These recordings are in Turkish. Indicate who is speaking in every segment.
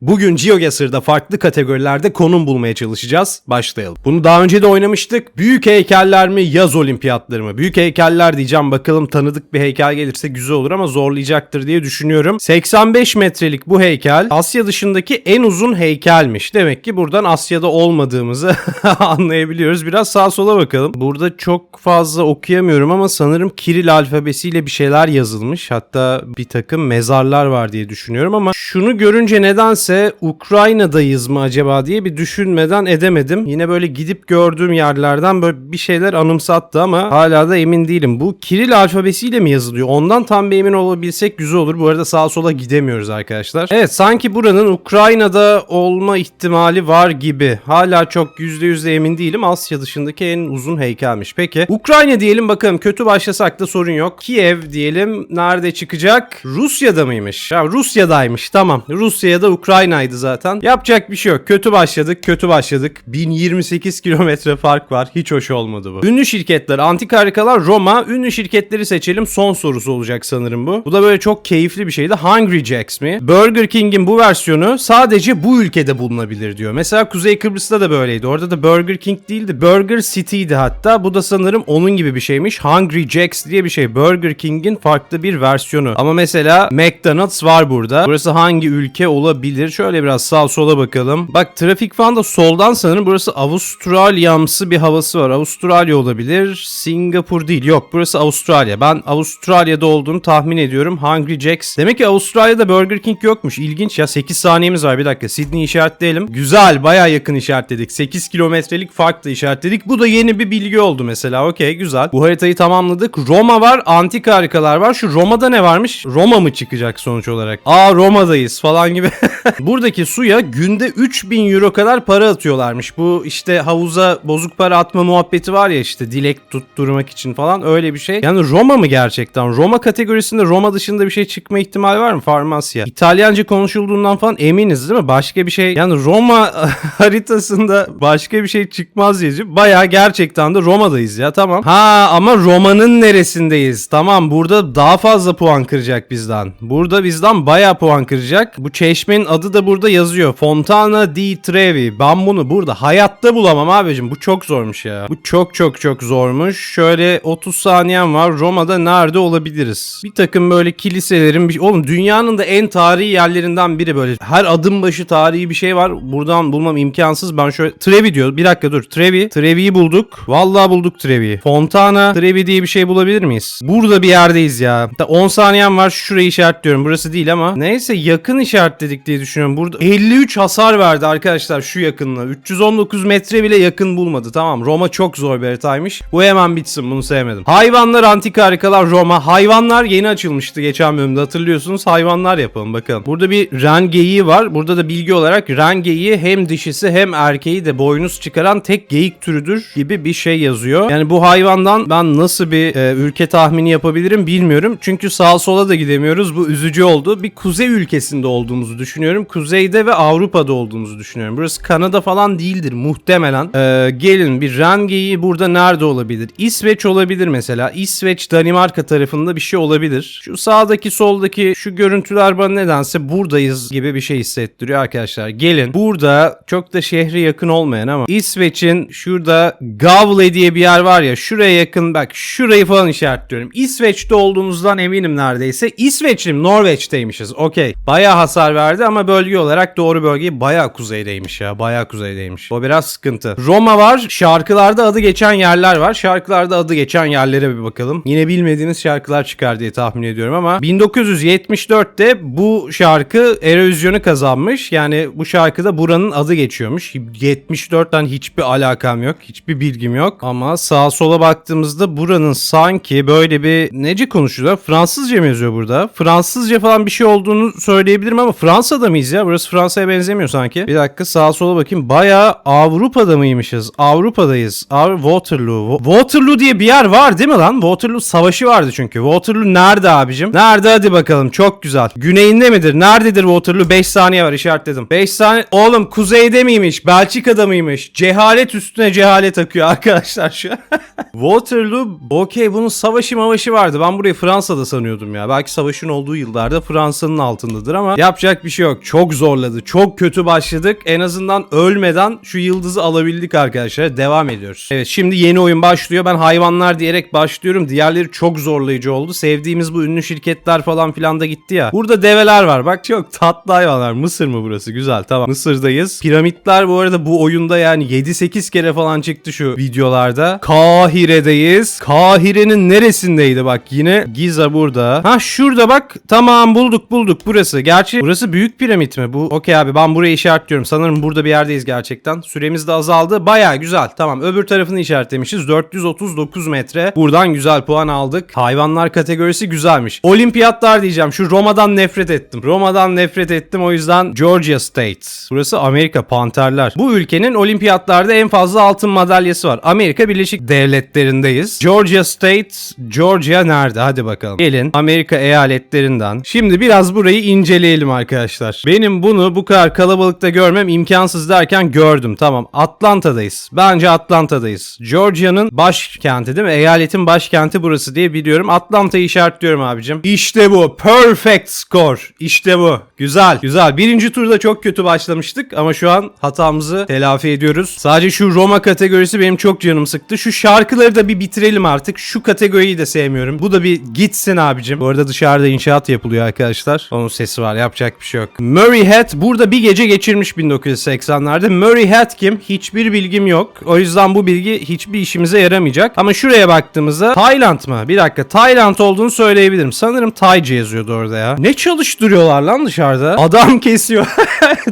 Speaker 1: Bugün GeoGuessr'da farklı kategorilerde konum bulmaya çalışacağız. Başlayalım. Bunu daha önce de oynamıştık. Büyük heykeller mi, yaz olimpiyatları mı? Büyük heykeller diyeceğim. Bakalım tanıdık bir heykel gelirse güzel olur ama zorlayacaktır diye düşünüyorum. 85 metrelik bu heykel Asya dışındaki en uzun heykelmiş. Demek ki buradan Asya'da olmadığımızı anlayabiliyoruz. Biraz sağa sola bakalım. Burada çok fazla okuyamıyorum ama sanırım Kiril alfabesiyle bir şeyler yazılmış. Hatta bir takım mezarlar var diye düşünüyorum ama şunu görünce nedense Ukrayna'dayız mı acaba diye bir düşünmeden edemedim. Yine böyle gidip gördüğüm yerlerden böyle bir şeyler anımsattı ama hala da emin değilim. Bu Kiril alfabesiyle mi yazılıyor? Ondan tam bir emin olabilsek güzel olur. Bu arada sağa sola gidemiyoruz arkadaşlar. Evet sanki buranın Ukrayna'da olma ihtimali var gibi. Hala çok %100 de emin değilim. Asya dışındaki en uzun heykelmiş. Peki Ukrayna diyelim bakalım kötü başlasak da sorun yok. Kiev diyelim nerede çıkacak? Rusya'da mıymış? Ya Rusya'daymış tamam. Rusya'da Ukrayna'ydı zaten. Yapacak bir şey yok. Kötü başladık kötü başladık. 1028 kilometre fark var. Hiç hoş olmadı bu. Ünlü şirketler, antik harikalar, Roma. Ünlü şirketleri seçelim. Son sorusu olacak sanırım bu. Bu da böyle çok keyifli bir şeydi. Hungry Jacks mi? Burger King'in bu versiyonu sadece bu ülkede bulunabilir diyor. Mesela Kuzey Kıbrıs'ta da böyleydi. Orada da Burger King değildi. Burger City'ydi hatta. Bu da sanırım onun gibi bir şeymiş. Hungry Jacks diye bir şey. Burger King'in farklı bir versiyonu. Ama mesela McDonald's var burada. Burası hangi ülke olabilir? Şöyle biraz sağ sola bakalım. Bak trafik falan da soldan sanırım. Burası Avustralyamsı bir havası var. Avustralya olabilir. Singapur değil. Yok burası Avustralya. Ben Avustralya'da olduğunu tahmin ediyorum. Hungry Jacks. Demek ki Avustralya'da Burger King yokmuş. İlginç ya. 8 saniyemiz var. Bir dakika. Sydney işaretleyelim. Güzel. Baya yakın işaretledik. 8 kilometrelik farkla işaretledik. Bu da yeni bir bilgi oldu mesela. Okey güzel. Bu haritayı tamamladık. Roma var. Antik harikalar var. Şu Roma'da ne varmış? Roma mı çıkacak sonuç olarak? Aa Roma'dayız falan gibi. Buradaki suya günde 3000 euro kadar para atıyorlarmış. Bu işte havuza bozuk para atma muhabbeti var ya işte dilek tutturmak için falan öyle bir şey. Yani Roma mı gerçekten? Roma kategorisinde Roma dışında bir şey çıkma ihtimali var mı? Farmasya. İtalyanca konuşulduğundan falan eminiz değil mi? Başka bir şey yani Roma haritasında başka bir şey çıkmaz diye. Baya gerçekten de Roma'dayız ya tamam. Ha ama Roma'nın neresindeyiz? Tamam burada daha fazla puan kıracak bizden. Burada bizden baya puan kıracak. Bu çeşmenin adı da burada yazıyor. Fontana di Trevi. Ben bunu burada hayatta bulamam abicim. Bu çok zormuş ya. Bu çok çok çok zormuş. Şöyle 30 saniyem var. Roma'da nerede olabiliriz? Bir takım böyle kiliselerin. Oğlum dünyanın da en tarihi yerlerinden biri böyle. Her adım başı tarihi bir şey var. Buradan bulmam imkansız. Ben şöyle Trevi diyor. Bir dakika dur. Trevi. Trevi'yi bulduk. Vallahi bulduk Trevi'yi. Fontana Trevi diye bir şey bulabilir miyiz? Burada bir yerdeyiz ya. Da 10 saniyem var. Şurayı işaretliyorum. Burası değil ama. Neyse yakın işaretledik diye düşünüyorum. Burada 53 hasar verdi arkadaşlar şu yakınlığı. 319 metre bile yakın bulmadı. Tamam Roma çok zor bir haritaymış. Bu hemen bitsin. Bunu sevmedim. Hayvanlar, antik harikalar, Roma. Hayvanlar yeni açılmıştı geçen bölümde hatırlıyorsunuz. Hayvanlar yapalım bakalım. Burada bir ren geyiği var. Burada da bilgi olarak ren geyiği hem dişisi hem erkeği de boynuz çıkaran tek geyik türüdür gibi bir şey yazıyor. Yani bu hayvandan ben nasıl bir e, ülke tahmini yapabilirim bilmiyorum. Çünkü sağa sola da gidemiyoruz. Bu üzücü oldu. Bir kuzey ülkesinde olduğumuzu düşünüyorum. Kuzeyde ve Avrupa'da olduğumuzu düşünüyorum. Burası Kanada falan değildir muhtemelen. Ee, gelin bir ren geyiği burada nerede olabilir? İsveç olabilir mesela. İsveç Danimarka tarafında bir şey olabilir. Şu sağdaki soldaki şu görüntüler bana nedense buradayız gibi bir şey hissettiriyor arkadaşlar. Gelin burada çok da şehre yakın olmayan ama İsveç'in şurada Gavle diye bir yer var ya şuraya yakın bak şurayı falan işaretliyorum. İsveç'te olduğumuzdan eminim neredeyse. İsveç'im Norveç'teymişiz. Okey. Bayağı hasar verdi ama bölge olarak doğru bölgeyi bayağı kuzeydeymiş ya. Bayağı kuzeydeymiş. O biraz sıkıntı. Roma var. Şarkılarda adı geçen yerler var. Şarkılarda adı geçen yerlere bir bakalım. Yine bilmediğiniz şarkılar çıkar diye tahmin ediyorum ama 1974'te bu şarkı Eurovision'u kazanmış. Yani bu şarkıda buranın adı geçiyormuş. 74'ten hiçbir alakam yok. Hiçbir bilgim yok. Ama sağa sola baktığımızda buranın sanki böyle bir nece konuşuyorlar? Fransızca mı yazıyor burada? Fransızca falan bir şey olduğunu söyleyebilirim ama Fransa'da mıyız ya? Burası Fransa'ya benzemiyor sanki. Bir dakika sağa sola bakayım. Bayağı Avrupa'da mıymışız? Avrupa'dayız. Av Waterloo. Wa- Waterloo diye bir yer var değil mi lan? Waterloo savaşı vardı çünkü. Waterloo nerede abicim? Nerede hadi bakalım. Çok güzel. Güneyinde midir? Nerededir Waterloo? 5 saniye var işaretledim. 5 saniye. Oğlum kuzeyde miymiş? Belçika'da mıymış? Cehalet üstüne cehalet akıyor arkadaşlar şu an. Waterloo okey bunun savaşı mavaşı vardı. Ben burayı Fransa'da sanıyordum ya. Belki savaşın olduğu yıllarda Fransa'nın altındadır ama yapacak bir şey yok. Yok çok zorladı. Çok kötü başladık. En azından ölmeden şu yıldızı alabildik arkadaşlar. Devam ediyoruz. Evet şimdi yeni oyun başlıyor. Ben hayvanlar diyerek başlıyorum. Diğerleri çok zorlayıcı oldu. Sevdiğimiz bu ünlü şirketler falan filan da gitti ya. Burada develer var. Bak çok tatlı hayvanlar. Mısır mı burası? Güzel tamam. Mısır'dayız. Piramitler bu arada bu oyunda yani 7-8 kere falan çıktı şu videolarda. Kahire'deyiz. Kahire'nin neresindeydi bak yine Giza burada. Ha şurada bak tamam bulduk bulduk burası. Gerçi burası büyük piramit mi? Bu okey abi ben burayı işaretliyorum. Sanırım burada bir yerdeyiz gerçekten. Süremiz de azaldı. Baya güzel. Tamam öbür tarafını işaretlemişiz. 439 metre. Buradan güzel puan aldık. Hayvanlar kategorisi güzelmiş. Olimpiyatlar diyeceğim. Şu Roma'dan nefret ettim. Roma'dan nefret ettim. O yüzden Georgia State. Burası Amerika Panterler. Bu ülkenin olimpiyatlarda en fazla altın madalyası var. Amerika Birleşik Devletleri'ndeyiz. Georgia State, Georgia nerede? Hadi bakalım. Gelin Amerika eyaletlerinden. Şimdi biraz burayı inceleyelim arkadaşlar. Benim bunu bu kadar kalabalıkta görmem imkansız derken gördüm. Tamam. Atlanta'dayız. Bence Atlanta'dayız. Georgia'nın başkenti değil mi? Eyaletin başkenti burası diye biliyorum. Atlanta'yı işaretliyorum abicim. İşte bu. Perfect score. İşte bu. Güzel. Güzel. Birinci turda çok kötü başlamıştık ama şu an hatamızı telafi ediyoruz. Sadece şu Roma kategorisi benim çok canım sıktı. Şu şarkıları da bir bitirelim artık. Şu kategoriyi de sevmiyorum. Bu da bir gitsin abicim. Bu arada dışarıda inşaat yapılıyor arkadaşlar. Onun sesi var. Yapacak bir şey yok. Murray Head burada bir gece geçirmiş 1980'lerde. Murray Head kim? Hiçbir bilgim yok. O yüzden bu bilgi hiçbir işimize yaramayacak. Ama şuraya baktığımızda Tayland mı? Bir dakika. Tayland olduğunu söyleyebilirim. Sanırım Taycı yazıyordu orada ya. Ne çalıştırıyorlar lan dışarıda? Adam kesiyor.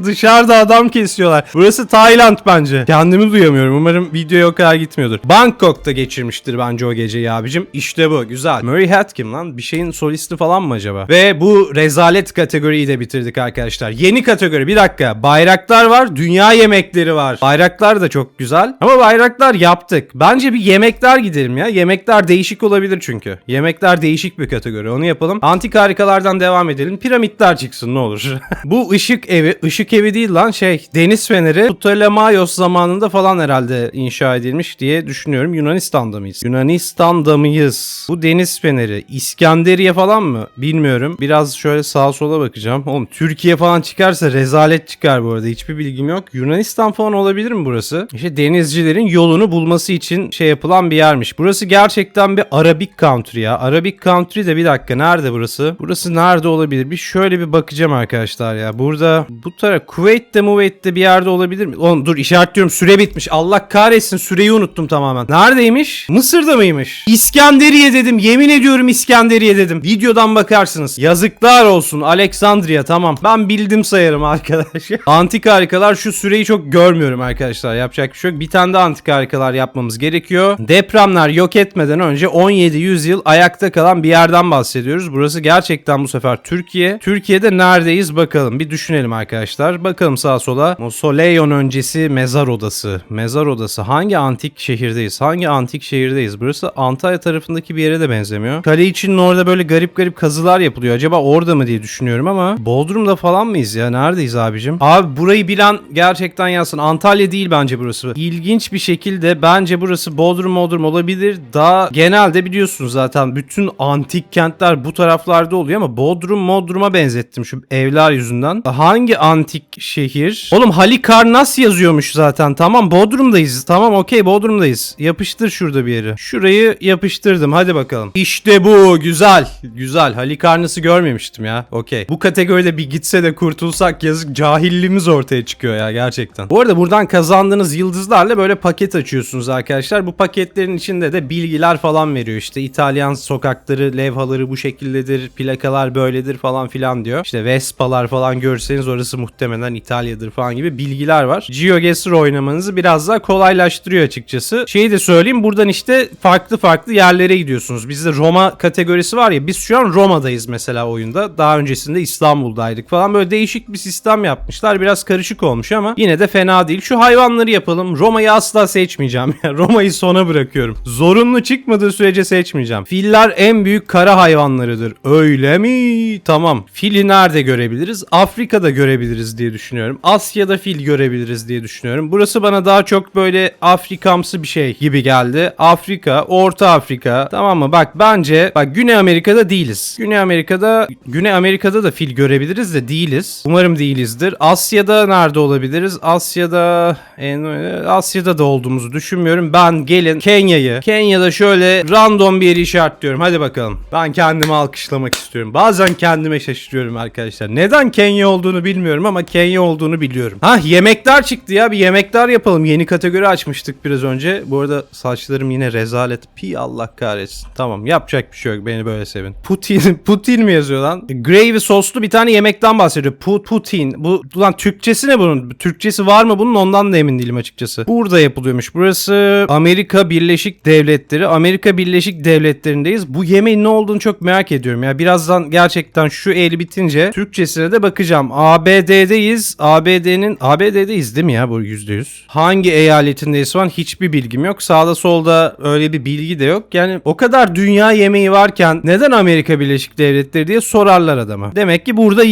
Speaker 1: dışarıda adam kesiyorlar. Burası Tayland bence. Kendimi duyamıyorum. Umarım videoya o kadar gitmiyordur. Bangkok'ta geçirmiştir bence o geceyi abicim. İşte bu. Güzel. Murray Head kim lan? Bir şeyin solisti falan mı acaba? Ve bu rezalet kategoriyi de bitirdik arkadaşlar. Yeni kategori. Bir dakika. Bayraklar var. Dünya yemekleri var. Bayraklar da çok güzel. Ama bayraklar yaptık. Bence bir yemekler gidelim ya. Yemekler değişik olabilir çünkü. Yemekler değişik bir kategori. Onu yapalım. Antik harikalardan devam edelim. Piramitler çıksın ne olur. bu ışık evi. ışık evi değil lan şey. Deniz feneri. Ptolemaios zamanında falan herhalde inşa edilmiş diye düşünüyorum. Yunanistan'da mıyız? Yunanistan'da mıyız? Bu deniz feneri. İskenderiye falan mı? Bilmiyorum. Biraz şöyle sağa sola bakacağım. Oğlum Türkiye falan çıkarsa rezalet çıkar bu arada. Hiçbir bilgim yok. Yunanistan falan olabilir mi burası? İşte denizcilerin yolunu bulması için şey yapılan bir yermiş. Burası gerçekten bir Arabic country ya. Arabic country de bir dakika nerede burası? Burası nerede olabilir? Bir şöyle bir bakacağım arkadaşlar ya. Burada bu taraf Kuveyt'te Muveyt'te bir yerde olabilir mi? Oğlum dur işaretliyorum süre bitmiş. Allah kahretsin süreyi unuttum tamamen. Neredeymiş? Mısır'da mıymış? İskenderiye dedim. Yemin ediyorum İskenderiye dedim. Videodan bakarsınız. Yazıklar olsun. Alexandria tamam. Ben bildim sayarım arkadaşlar. antik harikalar şu süreyi çok görmüyorum arkadaşlar. Yapacak bir şey yok. Bir tane de antik harikalar yapmamız gerekiyor. Depremler yok etmeden önce 17 yüzyıl ayakta kalan bir yerden bahsediyoruz. Burası gerçekten bu sefer Türkiye. Türkiye'de neredeyiz bakalım. Bir düşünelim arkadaşlar. Bakalım sağa sola. Mosoleon öncesi mezar odası. Mezar odası. Hangi antik şehirdeyiz? Hangi antik şehirdeyiz? Burası Antalya tarafındaki bir yere de benzemiyor. Kale içinin orada böyle garip garip kazılar yapılıyor. Acaba orada mı diye düşünüyorum ama Bodrum'da falan mıyız ya? Neredeyiz abicim? Abi burayı bilen gerçekten yazsın. Antalya değil bence burası. İlginç bir şekilde bence burası Bodrum Bodrum olabilir. Daha genelde biliyorsunuz zaten bütün antik kentler bu taraflarda oluyor ama Bodrum Modrum'a benzettim şu evler yüzünden. Hangi antik şehir? Oğlum Halikarnas yazıyormuş zaten. Tamam Bodrum'dayız. Tamam okey Bodrum'dayız. Yapıştır şurada bir yere. Şurayı yapıştırdım. Hadi bakalım. İşte bu. Güzel. Güzel. Halikarnas'ı görmemiştim ya. Okey. Bu kategoride bir gitse de kurtulsak yazık cahilliğimiz ortaya çıkıyor ya gerçekten. Bu arada buradan kazandığınız yıldızlarla böyle paket açıyorsunuz arkadaşlar. Bu paketlerin içinde de bilgiler falan veriyor. İşte İtalyan sokakları, levhaları bu şekildedir. Plakalar böyledir falan filan diyor. İşte Vespa'lar falan görseniz orası muhtemelen İtalya'dır falan gibi bilgiler var. GeoGuessr oynamanızı biraz daha kolaylaştırıyor açıkçası. Şeyi de söyleyeyim buradan işte farklı farklı yerlere gidiyorsunuz. Bizde Roma kategorisi var ya biz şu an Roma'dayız mesela oyunda. Daha öncesinde İstanbul'daydık falan. Böyle değişik bir sistem yapmışlar. Biraz karışık olmuş ama yine de fena değil. Şu hayvanları yapalım. Roma'yı asla seçmeyeceğim. Roma'yı sona bırakıyorum. Zorunlu çıkmadığı sürece seçmeyeceğim. Filler en büyük kara hayvanlarıdır. Öyle mi? Tamam. Fili nerede görebiliriz? Afrika'da görebiliriz diye düşünüyorum. Asya'da fil görebiliriz diye düşünüyorum. Burası bana daha çok böyle Afrikamsı bir şey gibi geldi. Afrika, Orta Afrika. Tamam mı? Bak bence bak Güney Amerika'da değiliz. Güney Amerika'da Güney Amerika'da da fil görebiliriz de değiliz. Umarım değilizdir. Asya'da nerede olabiliriz? Asya'da en, Asya'da da olduğumuzu düşünmüyorum. Ben gelin Kenya'yı. Kenya'da şöyle random bir yeri işaretliyorum. Hadi bakalım. Ben kendimi alkışlamak istiyorum. Bazen kendime şaşırıyorum arkadaşlar. Neden Kenya olduğunu bilmiyorum ama Kenya olduğunu biliyorum. Ha yemekler çıktı ya. Bir yemekler yapalım. Yeni kategori açmıştık biraz önce. Bu arada saçlarım yine rezalet. Pi Allah kahretsin. Tamam yapacak bir şey yok. Beni böyle sevin. Putin Putin mi yazıyor lan? Gravy soslu bir tane yemekten bahsediyor. Pu- Putin. Bu lan Türkçesi ne bunun? Türkçesi var mı bunun? Ondan da emin değilim açıkçası. Burada yapılıyormuş. Burası Amerika Birleşik Devletleri. Amerika Birleşik Devletleri'ndeyiz. Bu yemeğin ne olduğunu çok merak ediyorum. Ya birazdan gerçekten şu el bitince Türkçesine de bakacağım. ABD'deyiz. ABD'nin ABD'deyiz değil mi ya bu %100? Hangi eyaletindeyiz falan hiçbir bilgim yok. Sağda solda öyle bir bilgi de yok. Yani o kadar dünya yemeği varken neden Amerika Birleşik Devletleri diye sorarlar adama. Demek ki burada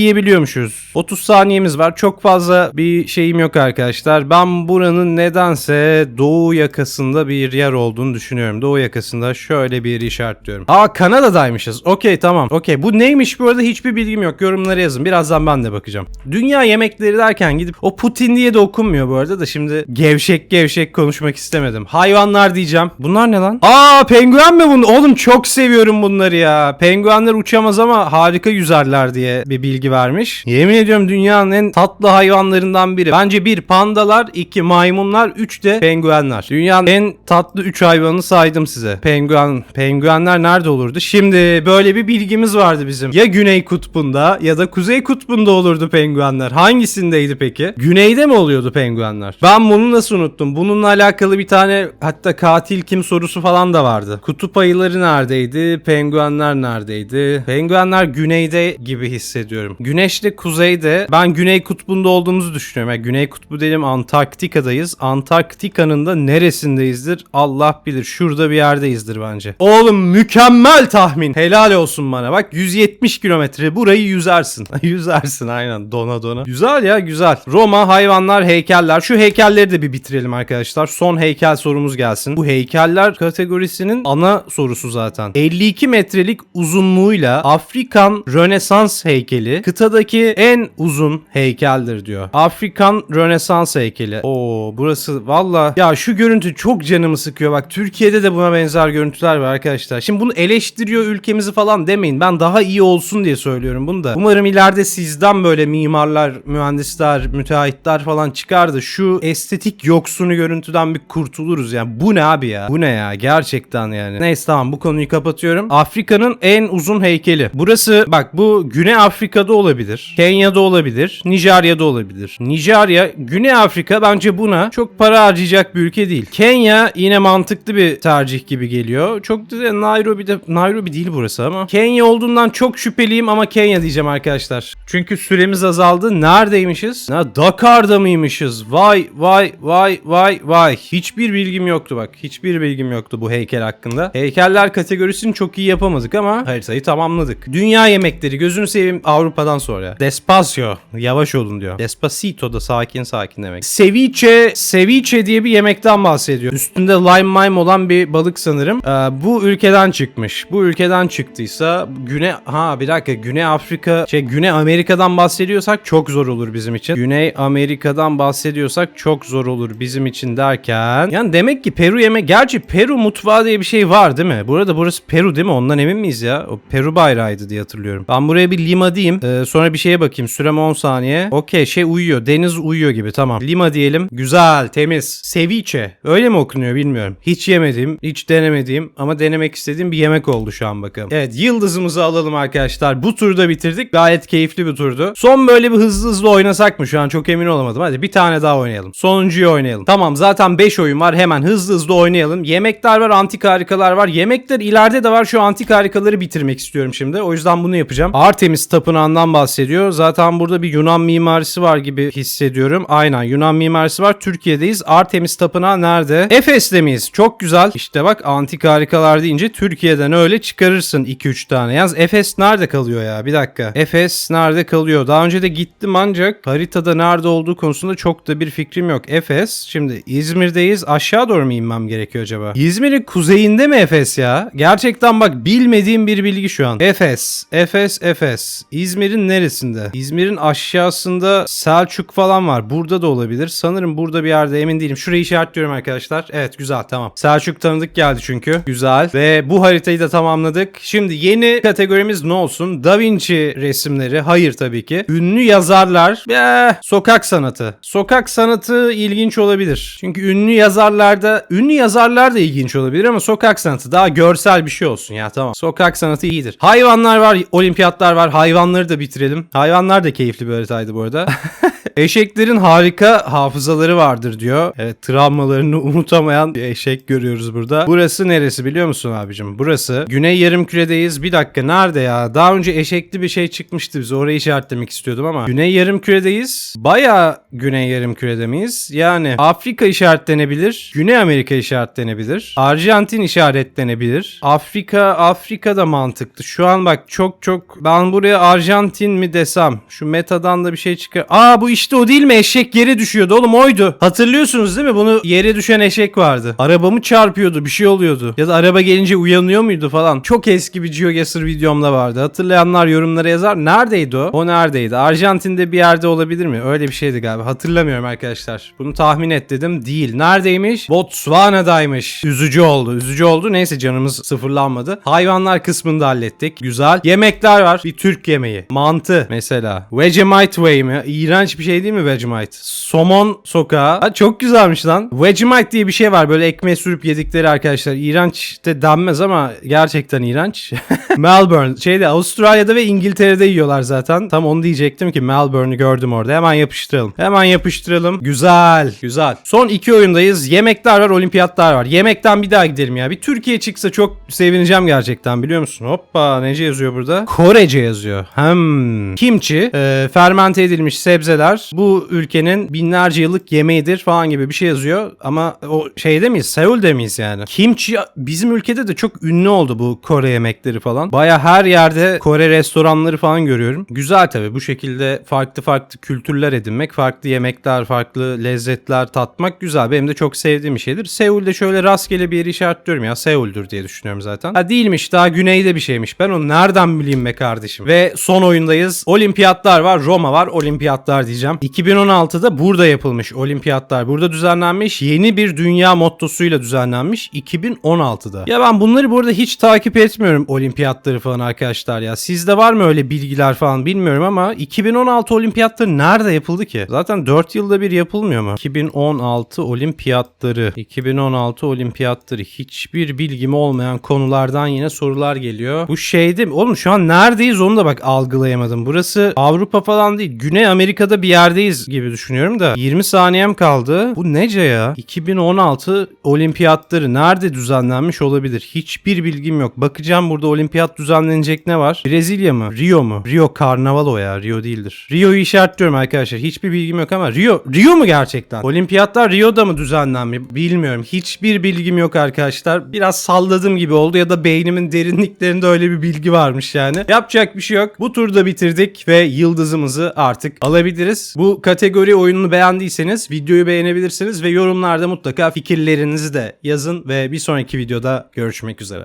Speaker 1: yiyebiliyormuşuz. 30 saniyemiz var. Çok fazla bir şeyim yok arkadaşlar. Ben buranın nedense doğu yakasında bir yer olduğunu düşünüyorum. Doğu yakasında şöyle bir yeri işaretliyorum. Aa Kanada'daymışız. Okey tamam. Okey bu neymiş bu arada hiçbir bilgim yok. Yorumlara yazın. Birazdan ben de bakacağım. Dünya yemekleri derken gidip o Putin diye de okunmuyor bu arada da şimdi gevşek gevşek konuşmak istemedim. Hayvanlar diyeceğim. Bunlar ne lan? Aa penguen mi bunu? Oğlum çok seviyorum bunları ya. Penguenler uçamaz ama harika yüzerler diye bir bilgi vermiş. Yemin ediyorum dünyanın en tatlı hayvanlarından biri. Bence bir pandalar, iki maymunlar, üç de penguenler. Dünyanın en tatlı üç hayvanını saydım size. Penguen, penguenler nerede olurdu? Şimdi böyle bir bilgimiz vardı bizim. Ya Güney Kutbu'nda ya da Kuzey Kutbu'nda olurdu penguenler. Hangisindeydi peki? Güneyde mi oluyordu penguenler? Ben bunu nasıl unuttum? Bununla alakalı bir tane hatta katil kim sorusu falan da vardı. Kutup ayıları neredeydi? Penguenler neredeydi? Penguenler güneyde gibi hissediyorum. Güneş de kuzeyde. Ben Güney Kutbu'nda olduğumuzu düşünüyorum. Yani Güney Kutbu dedim Antarktika'dayız. Antarktika'nın da neresindeyizdir? Allah bilir. Şurada bir yerdeyizdir bence. Oğlum mükemmel tahmin. Helal olsun bana. Bak 170 kilometre. Burayı yüzersin. yüzersin aynen dona dona. Güzel ya güzel. Roma, hayvanlar, heykeller. Şu heykelleri de bir bitirelim arkadaşlar. Son heykel sorumuz gelsin. Bu heykeller kategorisinin ana sorusu zaten. 52 metrelik uzunluğuyla Afrikan Rönesans heykeli kıtadaki en uzun heykeldir diyor. Afrikan Rönesans heykeli. Oo burası valla ya şu görüntü çok canımı sıkıyor. Bak Türkiye'de de buna benzer görüntüler var arkadaşlar. Şimdi bunu eleştiriyor ülkemizi falan demeyin. Ben daha iyi olsun diye söylüyorum bunu da. Umarım ileride sizden böyle mimarlar, mühendisler, müteahhitler falan çıkar da şu estetik yoksunu görüntüden bir kurtuluruz yani. Bu ne abi ya? Bu ne ya? Gerçekten yani. Neyse tamam bu konuyu kapatıyorum. Afrika'nın en uzun heykeli. Burası bak bu Güney Afrika'da olabilir. Kenya'da olabilir. Nijerya'da olabilir. Nijerya, Güney Afrika bence buna çok para harcayacak bir ülke değil. Kenya yine mantıklı bir tercih gibi geliyor. Çok da Nairobi'de Nairobi değil burası ama. Kenya olduğundan çok şüpheliyim ama Kenya diyeceğim arkadaşlar. Çünkü süremiz azaldı. Neredeymişiz? Ha, Dakar'da mıymışız? Vay vay vay vay vay. Hiçbir bilgim yoktu bak. Hiçbir bilgim yoktu bu heykel hakkında. Heykeller kategorisini çok iyi yapamadık ama haritayı tamamladık. Dünya yemekleri gözünü seveyim Avrupa'dan sonra. Despacio. Yavaş olun diyor. Despacito da sakin sakin demek. Ceviche, ceviche diye bir yemekten bahsediyor. Üstünde lime mime olan bir balık sanırım. Ee, bu ülkeden çıkmış. Bu ülkeden çıktıysa Güney ha bir dakika Güney Afrika şey Güney Amerika'dan bahsediyorsak çok zor olur bizim için. Güney Amerika'dan bahsediyorsak çok zor olur bizim için derken yani demek ki Peru yeme gerçi Peru mutfağı diye bir şey var değil mi? Burada burası Peru değil mi? Ondan emin miyiz ya? O Peru bayrağıydı diye hatırlıyorum. Ben buraya bir Lima diyeyim. Ee, sonra bir şeye bakayım. Sürem 10 saniye. Okey şey uyuyor. Deniz uyuyor gibi tamam. Lima diyelim. Güzel, temiz. Ceviche. Öyle mi okunuyor bilmiyorum. Hiç yemediğim, hiç denemediğim ama denemek istediğim bir yemek oldu şu an bakalım. Evet yıldızımızı alalım arkadaşlar. Bu turda bitirdik. Gayet keyifli bir turdu. Son böyle bir hızlı hızlı oynasak mı? Şu an çok emin olamadım. Hadi bir tane daha oynayalım. Sonuncuyu oynayalım. Tamam zaten 5 oyun var. Hemen hızlı hızlı oynayalım. Yemekler var, antik harikalar var. Yemekler ileride de var. Şu antik harikaları bitirmek istiyorum şimdi. O yüzden bunu yapacağım. Artemis Tapınağı'ndan bahsediyor. Zaten burada bir Yunan mimarisi var gibi hissediyorum. Aynen Yunan mimarisi var. Türkiye'deyiz. Artemis Tapınağı nerede? Efes'te miyiz? Çok güzel. İşte bak antik harikalar deyince Türkiye'den öyle çıkarırsın 2-3 tane. Yalnız Efes nerede kalıyor ya? Bir dakika. Efes nerede kalıyor? Daha önce de gittim ancak haritada nerede olduğu konusunda çok da bir fikrim yok. Efes. Şimdi İzmir'deyiz. Aşağı doğru mu inmem gerekiyor acaba? İzmir'in kuzeyinde mi Efes ya? Gerçekten bak bilmediğim bir bilgi şu an. Efes. Efes. Efes. İzmir'in neresi? Neresinde? İzmir'in aşağısında Selçuk falan var. Burada da olabilir. Sanırım burada bir yerde emin değilim. Şurayı işaretliyorum arkadaşlar. Evet güzel tamam. Selçuk tanıdık geldi çünkü. Güzel. Ve bu haritayı da tamamladık. Şimdi yeni kategorimiz ne olsun? Da Vinci resimleri. Hayır tabii ki. Ünlü yazarlar ve sokak sanatı. Sokak sanatı ilginç olabilir. Çünkü ünlü yazarlarda ünlü yazarlar da ilginç olabilir ama sokak sanatı daha görsel bir şey olsun ya tamam. Sokak sanatı iyidir. Hayvanlar var, olimpiyatlar var. Hayvanları da bitirelim. Hayvanlar da keyifli bir haritaydı bu arada. Eşeklerin harika hafızaları vardır diyor. Evet travmalarını unutamayan bir eşek görüyoruz burada. Burası neresi biliyor musun abicim? Burası Güney Yarımküre'deyiz. Bir dakika nerede ya? Daha önce eşekli bir şey çıkmıştı bize. Orayı işaretlemek istiyordum ama. Güney Yarımküre'deyiz. Baya Güney Yarımküre'de miyiz? Yani Afrika işaretlenebilir. Güney Amerika işaretlenebilir. Arjantin işaretlenebilir. Afrika, Afrika da mantıklı. Şu an bak çok çok ben buraya Arjantin mi desem. Şu metadan da bir şey çıkar. Aa bu işte o değil mi? Eşek yere düşüyordu oğlum oydu. Hatırlıyorsunuz değil mi? Bunu yere düşen eşek vardı. Arabamı çarpıyordu bir şey oluyordu. Ya da araba gelince uyanıyor muydu falan. Çok eski bir GeoGuessr videomda vardı. Hatırlayanlar yorumlara yazar. Neredeydi o? O neredeydi? Arjantin'de bir yerde olabilir mi? Öyle bir şeydi galiba. Hatırlamıyorum arkadaşlar. Bunu tahmin et dedim. Değil. Neredeymiş? Botswana'daymış. Üzücü oldu. Üzücü oldu. Neyse canımız sıfırlanmadı. Hayvanlar kısmını da hallettik. Güzel. Yemekler var. Bir Türk yemeği. Mantı mesela. Vegemite Way mi? İğrenç bir şey değil mi Vegemite? Somon sokağı. Ha, çok güzelmiş lan. Vegemite diye bir şey var. Böyle ekmeğe sürüp yedikleri arkadaşlar. İğrenç de denmez ama gerçekten iğrenç. Melbourne. Şeyde Avustralya'da ve İngiltere'de yiyorlar zaten. Tam onu diyecektim ki Melbourne'ü gördüm orada. Hemen yapıştıralım. Hemen yapıştıralım. Güzel. Güzel. Son iki oyundayız. Yemekler var, olimpiyatlar var. Yemekten bir daha gidelim ya. Bir Türkiye çıksa çok sevineceğim gerçekten biliyor musun? Hoppa nece yazıyor burada? Korece yazıyor. Hem kimchi, e, fermente edilmiş sebzeler bu ülkenin binlerce yıllık yemeğidir falan gibi bir şey yazıyor. Ama o şeyde miyiz? Seul'de miyiz yani? Kimchi bizim ülkede de çok ünlü oldu bu Kore yemekleri falan. Baya her yerde Kore restoranları falan görüyorum. Güzel tabii bu şekilde farklı farklı kültürler edinmek, farklı yemekler, farklı lezzetler tatmak güzel. Benim de çok sevdiğim bir şeydir. Seul'de şöyle rastgele bir yeri işaretliyorum ya. Seul'dür diye düşünüyorum zaten. Ha değilmiş daha güneyde bir şeymiş. Ben onu nereden bileyim be kardeşim. Ve son oyundayız. Olimpiyatlar var. Roma var. Olimpiyatlar diyeceğim. 2016'da burada yapılmış olimpiyatlar. Burada düzenlenmiş. Yeni bir dünya mottosuyla düzenlenmiş. 2016'da. Ya ben bunları bu arada hiç takip etmiyorum olimpiyatları falan arkadaşlar ya. Sizde var mı öyle bilgiler falan bilmiyorum ama 2016 olimpiyatları nerede yapıldı ki? Zaten 4 yılda bir yapılmıyor mu? 2016 olimpiyatları. 2016 olimpiyatları. Hiçbir bilgim olmayan konulardan yine sorular geliyor. Bu şeyde oğlum şu an neredeyiz onu da bak algılayamadım. Burası Avrupa falan değil. Güney Amerika'da bir yerdeyiz gibi düşünüyorum da. 20 saniyem kaldı. Bu nece ya? 2016 olimpiyatları nerede düzenlenmiş olabilir? Hiçbir bilgim yok. Bakacağım burada olimpiyat düzenlenecek ne var? Brezilya mı? Rio mu? Rio Karnaval o ya. Rio değildir. Rio'yu işaretliyorum arkadaşlar. Hiçbir bilgim yok ama Rio Rio mu gerçekten? Olimpiyatlar Rio'da mı düzenlenmiş? Bilmiyorum. Hiçbir bilgim yok arkadaşlar. Biraz salladığım gibi oldu ya da beynimin derinliklerinde öyle bir bilgi varmış yani. Yapacak bir şey yok. Bu turda bitirdik ve yıldızımızı artık alabiliriz. Bu kategori oyununu beğendiyseniz videoyu beğenebilirsiniz ve yorumlarda mutlaka fikirlerinizi de yazın ve bir sonraki videoda görüşmek üzere.